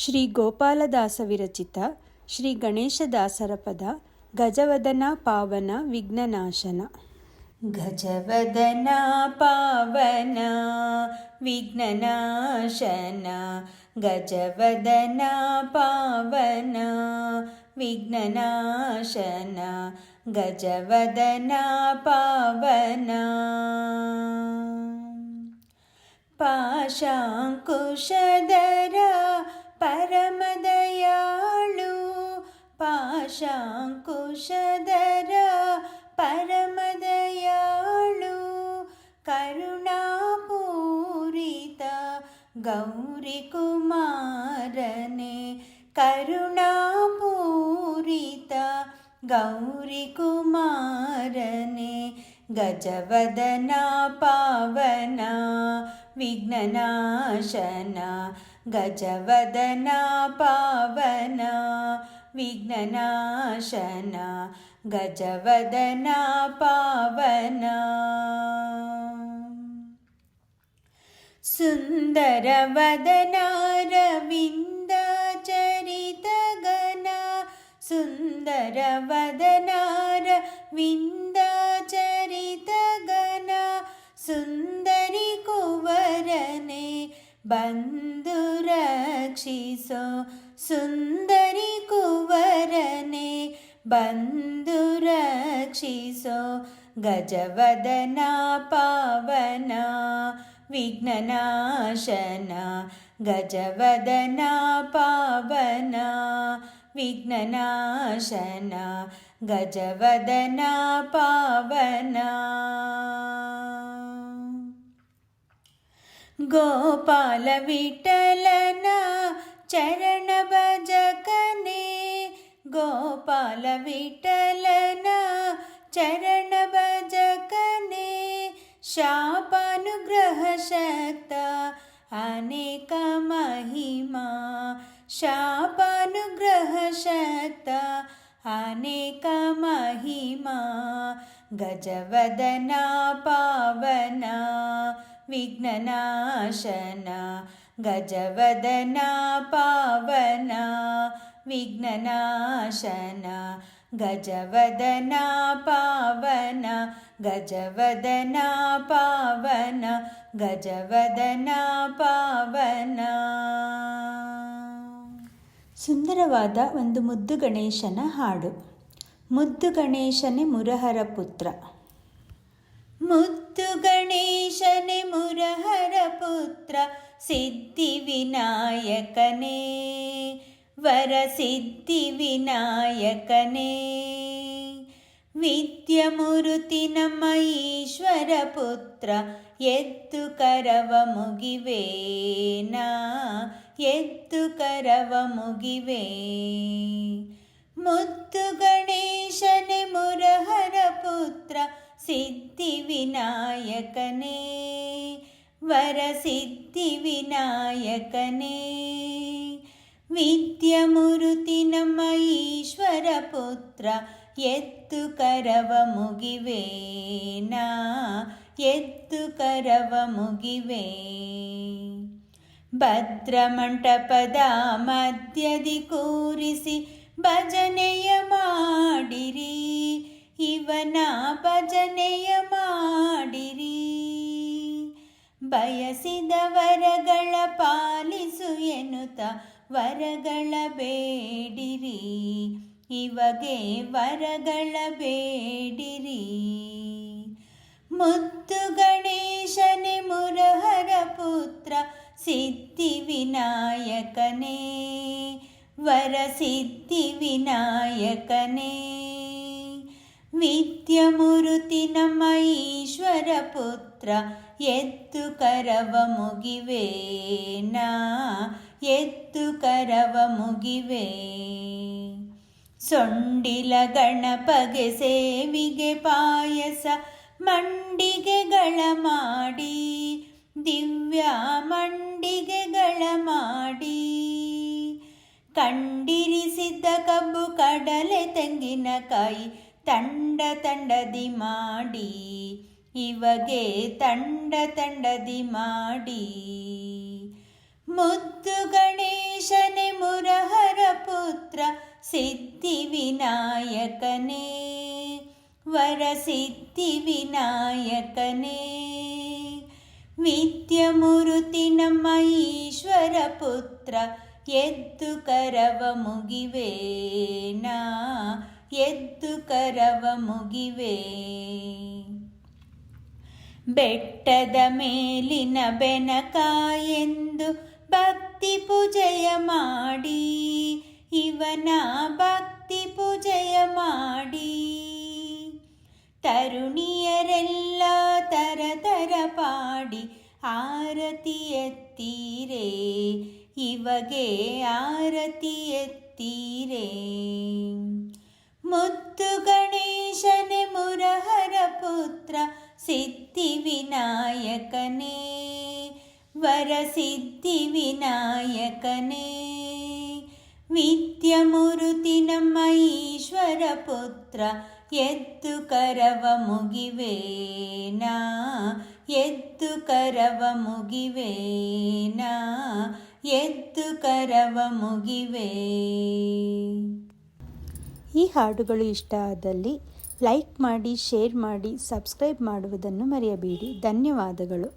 ಶ್ರೀ ಗೋಪಾಲದಾಸ ವಿರಚಿತ ಶ್ರೀ ಗಣೇಶದಾಸರ ಪದ ಗಜವದನ ಪಾವನ ವಿಘ್ನನಾಶನ ಗಜವದನ ಪಾವನ ವಿಘ್ನನಾಶನ ಗಜವದನ ಪಾವನ ವಿಘ್ನನಾಶನ ಗಜವದನ ಪಾವನ ಪಾಶಾಂಕುಶದರ പരമദയാളു പാശാങ്കുശധര പരമദയാളു കരുണാപൂരിത ഗൗരികുമാരനെ കരുണാപൂരിത ഗൗരികുമാരനെ गजवदना പാവന विघ्ननाशना ಗಜವದನ ಪಾವನ ವಿಘ್ನನಾಶನ ಗಜವದನ ಪಾವನ ವಿಘ್ನನಾಶನ ಗಜವದನ ಪಾವನ ಸುಂದರವದನಾರವಿಂದ ಚರಿತಗನ ಸುಂದರವದನಾರ ವಿಂದ ಚರಿತಗನ ಸುಂದರಿ ಕುವರನೆ ಬಂದು क्षिसो सुन्दरि कुवरने बन्धु रक्षिसो गजवदना पावना विघ्ननाशन गजवदना पावना विघ्ननाशन गजवदना पावना గోపాల విఠలన చరణ భజకనే. గోపాల విఠలన చరణ భజకనే. శాపానుగ్రహశక్త అనేక మహిమా. శాపానుగ్రహశక్త అనేక మహిమా. గజవదన పావనా ವಿಘ್ನನಾಶನ, ಗಜವದನ ಪಾವನ, ವಿಘ್ನನಾಶನ, ಗಜವದನ ಪಾವನ ಗಜವದನ ಪಾವನ ಗಜವದನ ಪಾವನ. ಸುಂದರವಾದ ಒಂದು ಮುದ್ದು ಗಣೇಶನ ಹಾಡು. ಮುದ್ದು ಗಣೇಶನೇ ಮುರಹರ ಪುತ್ರ. ु गणेशने मुरहर पुत्र सिद्धि विनायकने वरसिद्धि विनायकने विद्यमुरुति न महीश्वर पुत्र यु करव मुगिवेना यत्तु करव मुगिवेत्तु गणे ಪುತ್ರ ಸಿದ್ಧಿ ವಿನಾಯಕನೇ ವರ ಸಿದ್ಧಿ ವಿನಾಯಕನೇ ವಿದ್ಯಮೂರುತಿ ನಮ್ಮ ಈಶ್ವರ ಪುತ್ರ, ಎತ್ತು ಕರವ ಮುಗಿವೇನಾ, ಎತ್ತು ಕರವ ಮುಗಿವೆ. ಭದ್ರಮಂಟಪದ ಮಧ್ಯದಿ ಕೂರಿಸಿ ಭಜನೆಯ ಮಾಡಿರಿ ಇವನ ಭಜನೆಯ ಮಾಡಿರಿ. ಬಯಸಿದ ವರಗಳ ಪಾಲಿಸು ಎನ್ನುತ್ತ ವರಗಳ ಬೇಡಿರಿ. ಇವಗೆ ವರಗಳ ಬೇಡಿರಿ. ಮುತ್ತು ಗಣೇಶನೆ ಮುರಹರ ಪುತ್ರ, ಸಿದ್ಧಿ ವಿನಾಯಕನೇ. ವರ ಸಿದ್ಧಿ ವಿನಾಯಕನೇ. ವಿದ್ಯಮೂರುತಿ ನಮ್ಮ ಈಶ್ವರ ಪುತ್ರ ಎದ್ದು ಕರವ ಮುಗಿವೇನಾ? ಎತ್ತು ಕರವ ಮುಗಿವೆ? ಸೊಂಡಿಲ ಗಣಪಗೆ ಸೇವಿಗೆ ಪಾಯಸ, ಮಂಡಿಗೆಗಳ ಮಾಡಿ, ದಿವ್ಯ ಮಂಡಿಗೆಗಳ ಮಾಡಿ. ಕಂಡಿರಿಸಿದ್ದ ಕಬ್ಬು ಕಡಲೆ ತೆಂಗಿನಕಾಯಿ ತಂಡ ತಂಡದಿ ಮಾಡಿ, ಇವಗೆ ತಂಡ ತಂಡದಿ ಮಾಡಿ. ಮುದ್ದು ಗಣೇಶನೆ ಮುರಹರ ಪುತ್ರ, ಸಿದ್ಧಿ ವಿನಾಯಕನೇ. ವರ ಸಿದ್ಧಿವಿನಾಯಕನೇ ವಿದ್ಯ ಮುರುತಿ ನಮ್ಮ ಈಶ್ವರ ಪುತ್ರ, ಎದ್ದು ಕರವ ಮುಗಿವೇನಾ? ಎದ್ದು ಕರವ ಮುಗಿವೆ. ಬೆಟ್ಟದ ಮೇಲಿನ ಬೆನಕಾಯೆಂದು ಭಕ್ತಿ ಪೂಜೆಯ ಮಾಡಿ, ಇವನ ಭಕ್ತಿ ಪೂಜೆಯ ಮಾಡಿ. ತರುಣಿಯರೆಲ್ಲ ತರ ತರ ಪಾಡಿ ಆರತಿ ಎತ್ತೀರೇ, ಇವಗೆ ಆರತಿ ಎತ್ತೀರೇ. ಮುದ್ದು ಗಣೇಶನೆ ಮುರಹರ ಪುತ್ರ ಸಿದ್ಧಿವಿನಾಯಕನೇ ವರಸಿದ್ಧಿವಿನಾಯಕನೇ ವಿದ್ಯಮೂರುತಿ ನಮ್ಮ ಈಶ್ವರ ಪುತ್ರ ಎದ್ದು ಕರವ ಮುಗಿವೇನಾ ಎದ್ದು ಕರವ ಮುಗಿವೇನಾ ಎದ್ದು ಕರವ ಮುಗಿವೇ ಈ ಹಾಡುಗಳು ಇಷ್ಟ ಆದಲ್ಲಿ ಲೈಕ್ ಮಾಡಿ ಶೇರ್ ಮಾಡಿ ಸಬ್ಸ್ಕ್ರೈಬ್ ಮಾಡುವುದನ್ನು ಮರೆಯಬೇಡಿ. ಧನ್ಯವಾದಗಳು.